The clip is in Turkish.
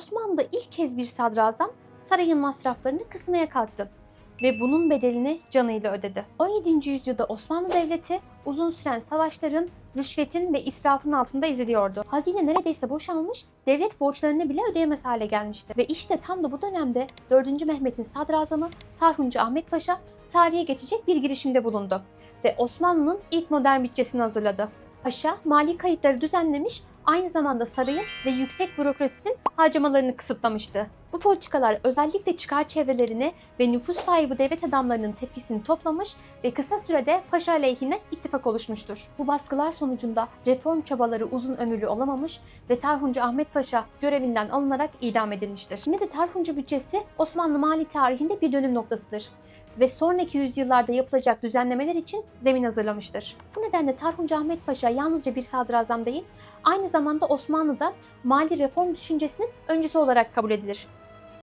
Osmanlı ilk kez bir sadrazam sarayın masraflarını kısmaya kalktı ve bunun bedelini canıyla ödedi. 17. yüzyılda Osmanlı Devleti uzun süren savaşların, rüşvetin ve israfın altında eziliyordu. Hazine neredeyse boşalmış, devlet borçlarını bile ödeyemez hale gelmişti. Ve işte tam da bu dönemde 4. Mehmet'in sadrazamı Tarhuncu Ahmet Paşa tarihe geçecek bir girişimde bulundu ve Osmanlı'nın ilk modern bütçesini hazırladı. Paşa mali kayıtları düzenlemiş, aynı zamanda sarayın ve yüksek bürokrasinin harcamalarını kısıtlamıştı. Bu politikalar özellikle çıkar çevrelerini ve nüfus sahibi devlet adamlarının tepkisini toplamış ve kısa sürede paşa aleyhine ittifak oluşmuştur. Bu baskılar sonucunda reform çabaları uzun ömürlü olamamış ve Tarhuncu Ahmet Paşa görevinden alınarak idam edilmiştir. Yine de Tarhuncu bütçesi Osmanlı mali tarihinde bir dönüm noktasıdır ve sonraki yüzyıllarda yapılacak düzenlemeler için zemin hazırlamıştır. Bu nedenle Tarhuncu Ahmet Paşa yalnızca bir sadrazam değil, aynı zamanda Osmanlı'da mali reform düşüncesinin öncüsü olarak kabul edilir.